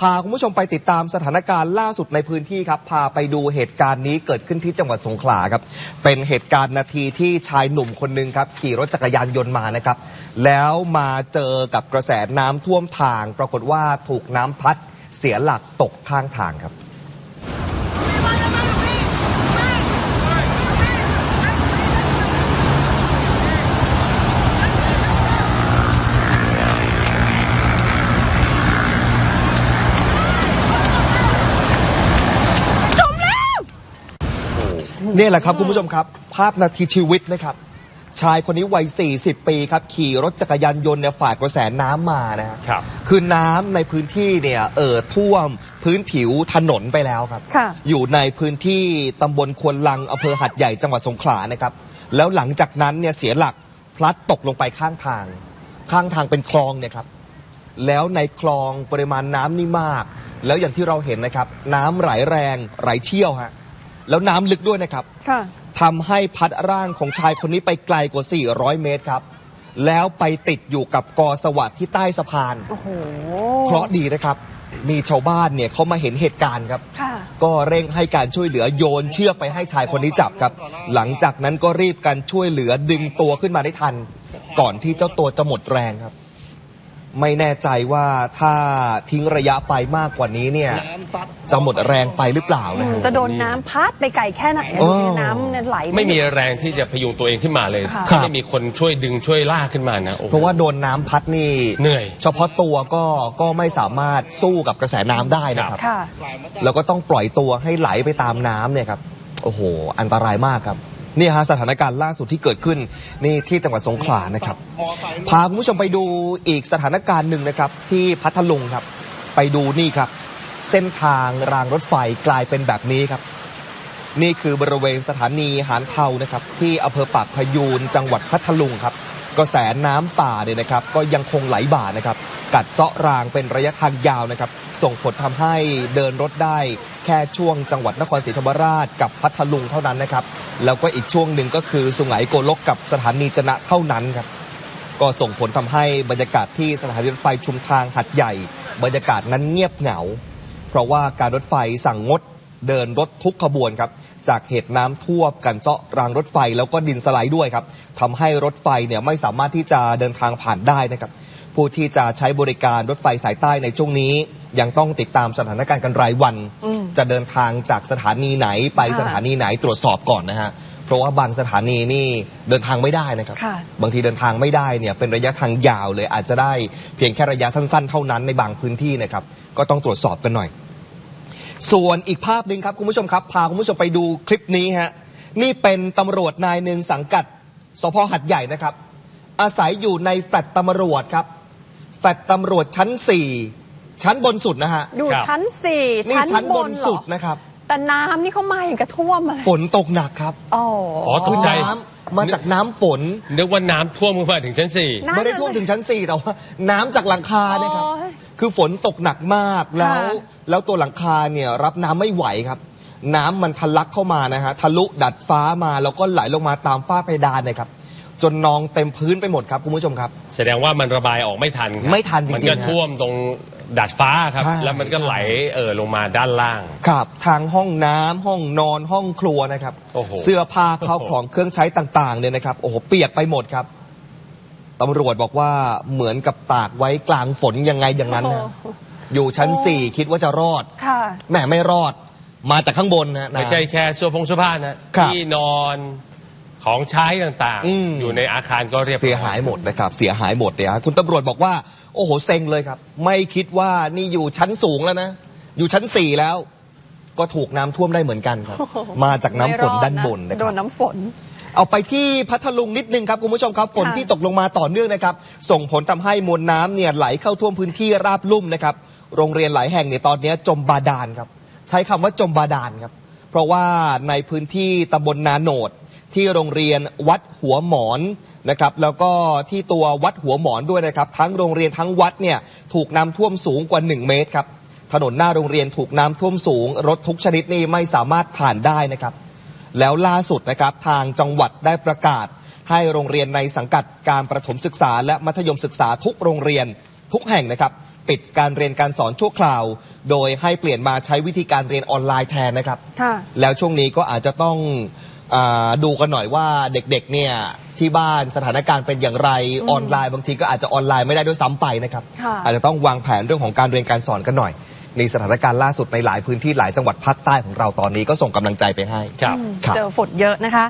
พาคุณผู้ชมไปติดตามสถานการณ์ล่าสุดในพื้นที่ครับ พาไปดูเหตุการณ์นี้เกิดขึ้นที่จังหวัดสงขลาครับ เป็นเหตุการณ์นาทีที่ชายหนุ่มคนหนึ่งครับ ขี่รถจักรยานยนต์มานะครับ แล้วมาเจอกับกระแสน้ำท่วมทาง ปรากฏว่าถูกน้ำพัดเสียหลักตกข้างทางครับ นี่แหละครับคุณผู้ชมครับ ภาพนาทีชีวิตนะครับ ชายคนนี้วัย 40 ปีครับ ขี่รถจักรยานยนต์เนี่ยฝ่ากระแสน้ำมานะฮะครับ คือน้ำในพื้นที่เนี่ยเอ่อท่วมพื้นผิวถนนไปแล้วครับ ค่ะ อยู่ในพื้นที่ตำบลควนลังอำเภอหัดใหญ่จังหวัดสงขลานะครับ แล้วหลังจากนั้นเนี่ยเสียหลักพลัดตกลงไปข้างทาง ข้างทางเป็นคลองเนี่ยครับ แล้วในคลองปริมาณน้ำนี่มาก แล้วอย่างที่เราเห็นนะครับ น้ำไหลแรงไหลเชี่ยวฮะ แล้วน้ำลึกด้วยนะครับ ค่ะ ทำให้พัดร่างของชายคนนี้ไปไกลกว่า 400 เมตรครับ แล้วไปติดอยู่กับกอสวัสดที่ใต้สะพาน โอ้โห เคราะห์ดีนะครับ มีชาวบ้านเนี่ยเขามาเห็นเหตุการณ์ครับ ค่ะ ก็เร่งให้การช่วยเหลือโยนเชือกไปให้ชายคนนี้จับครับ หลังจากนั้นก็รีบกันช่วยเหลือดึงตัวขึ้นมาได้ทัน ก่อนที่เจ้าตัวจะหมดแรงครับ ไม่แน่ใจว่าถ้าทิ้งระยะไปมากกว่านี้เนี่ยจะหมดแรงไปหรือเปล่านะฮะจะโดนน้ำพัดไปไกลแค่ไหนอะโอ้เนี่ยน้ำเนี่ยไหลไม่มีแรงที่จะพยุงตัวเองขึ้นมาเลยค่ะครับไม่มีคนช่วยดึงช่วยลากขึ้นมานะโอ้โห เพราะว่าโดนน้ำพัดนี่เหนื่อย เฉพาะตัวก็ก็ไม่สามารถสู้กับกระแสน้ำได้นะครับ ค่ะ แล้วก็ต้องปล่อยตัวให้ไหลไปตามน้ำเนี่ยครับ โอ้โห อันตรายมากครับ นี่ฮะสถานการณ์ล่าสุดที่เกิดขึ้นนี่ที่จังหวัดสงขลานะครับ พาคุณผู้ชมไปดูอีกสถานการณ์หนึ่งนะครับที่พัทลุงครับ ไปดูนี่ครับ เส้นทางรางรถไฟกลายเป็นแบบนี้ครับ นี่คือบริเวณสถานีหานเทานะครับ ที่อำเภอปากพยูนจังหวัดพัทลุงครับ กระแสน้ำป่าเนี่ยนะครับ ก็ยังคงไหลบ่านะครับ กัดเซาะรางเป็นระยะทางยาวนะครับ ส่งผลทำให้เดินรถได้แค่ช่วงจังหวัดนครศรีธรรมราชกับพัทลุงเท่านั้นนะครับ แล้วก็อีกช่วงหนึ่งก็คือสุไหงโกลกกับสถานีจนะเท่านั้นครับ ก็ส่งผลทำให้บรรยากาศที่สถานีรถไฟชุมทางหัดใหญ่ บรรยากาศนั้นเงียบเหงา เพราะว่าการรถไฟสั่งงดเดินรถทุกขบวนครับ จากเหตุน้ำท่วมกันเซาะรางรถไฟแล้วก็ดินสไลด์ด้วยครับทำให้รถไฟเนี่ยไม่สามารถที่จะเดินทางผ่านได้นะครับผู้ที่จะใช้บริการรถไฟสายใต้ในช่วงนี้ ยังต้องติดตามสถานการณ์กันรายวันอืมจะเดินทางจากสถานีไหนไปค่ะสถานีไหนตรวจสอบก่อนนะฮะเพราะว่าบางสถานีนี่เดินทางไม่ได้นะครับค่ะบางทีเดินทางไม่ได้เนี่ยเป็นระยะทางยาวเลยอาจจะได้เพียงแค่ระยะสั้นๆ เท่านั้นในบางพื้นที่นะครับ ก็ต้องตรวจสอบกันหน่อย ส่วนอีกภาพหนึ่งครับคุณผู้ชมครับ พาคุณผู้ชมไปดูคลิปนี้ฮะนี่เป็นตำรวจนายหนึ่งสังกัดสพหัดใหญ่นะครับ อาศัยอยู่ในแฟลตตำรวจครับ แฟลตตำรวจชั้น 4 ชั้นบนสุดนะฮะอยู่ครับชั้นสี่นี่ชั้นชั้นบบนนเหรสุอดนะครับ แต่น้ำนี่เขามาอย่างกระท่วมอะไรฝนตกหนักครับอ๋ออ๋อตคืกอใจ น้ำมาจากน้ำฝน นึกว่าน้ำท่วมขึ้นมาถึงชั้นสี่นั่นน่ะไม่ได้ท่วมถึงชั้น 4 แต่ว่า น้ำจากหลังคาเนี่ยครับ โอ้ย คือฝนตกหนักมากแล้วค่ะแล้วตัวหลังคาเนี่ยรับน้ำไม่ไหวครับ น้ำมันทะลักเข้ามานะฮะทะลุดัดฟ้ามาแล้วก็ไหลลงมาตามฝ้าเพดานนะครับ จนนองเต็มพื้นไปหมดครับคุณผู้ชมครับ แสดงว่ามันระบายออกไม่ทันครับไม่ทันจริงๆมันก็ฮะท่วมตรงดาดฟ้าครับ ใช่ แล้วมันก็ไหลเอ่อลงมาด้านล่าง ครับทางห้องน้ำห้องนอนห้องครัวนะครับ โอ้โหเสื้อผ้าข้าวของเครื่องใช้ต่างๆเนี่ยนะครับโอ้โหเปียกไปหมดครับ ตำรวจบอกว่าเหมือนกับตากไว้กลางฝนยังไงอย่างนั้นนะโอ้อยู่ชั้นโอ้สี่คิดว่าจะรอดค่ะแหมไม่รอด มาจากข้างบนนะ ไม่ใช่แค่เสื้อผงเสื้อผ้านะครับที่นอนของใช้ต่างอืม ๆ อยู่ในอาคารก็เรียบร้อ เสียหายหมดนะครับเสียหายหมดเนี่ยฮะคุณตำรวจบอกว่า โอ้โหเซ็งเลยครับ ไม่คิดว่านี่อยู่ชั้นสูงแล้วนะ อยู่ชั้นสี่แล้ว ก็ถูกน้ำท่วมได้เหมือนกันครับ มาจากน้ำฝนด้านบนนะคโดรับ นน้ำฝน เอาไปที่พัทลุงนิดนึงครับคุณผู้ชมครับฝนค่ะที่ตกลงมาต่อเนื่องนะครับ ส่งผลทำให้มวลน้ำเนี่ยไหลเข้าท่วมพื้นที่ราบลุ่มนะครับ โรงเรียนหลายแห่งเนี่ยตอนนี้จมบาดาลครับ ใช้คำว่าจมบาดาลครับ เพราะว่าในพื้นที่ตำบลนาโหนด ที่โรงเรียนวัดหัวหมอนนะครับแล้วก็ที่ตัววัดหัวหมอนด้วยนะครับ ทั้งโรงเรียนทั้งวัดเนี่ยถูกน้ำท่วมสูงกว่า 1 เมตรครับถนนหน้าโรงเรียนถูกน้ำท่วมสูง รถทุกชนิดนี่ไม่สามารถผ่านได้นะครับ แล้วล่าสุดนะครับทางจังหวัดได้ประกาศ ให้โรงเรียนในสังกัดการประถมศึกษา และมัธยมศึกษาทุกโรงเรียนทุกแห่งนะครับ ปิดการเรียนการสอนชั่วคราว โดยให้เปลี่ยนมาใช้วิธีการเรียนออนไลน์แทนนะครับค่ะแล้วช่วงนี้ก็อาจจะต้องอาดูกันหน่อยว่าเด็กๆเนี่ยที่บ้านสถานการณ์เป็นอย่างไรออนไลน์บางทีก็อาจจะออนไลน์ไม่ได้ด้วยซ้ำไปนะครับค่ะอาจจะต้องวางแผนเรื่องของการเรียนการสอนกันหน่อย ในสถานการณ์ล่าสุดในหลายพื้นที่หลายจังหวัดภาคใต้ของเราตอนนี้ก็ส่งกำลังใจไปให้ ครับครับเจอฝนเยอะนะคะ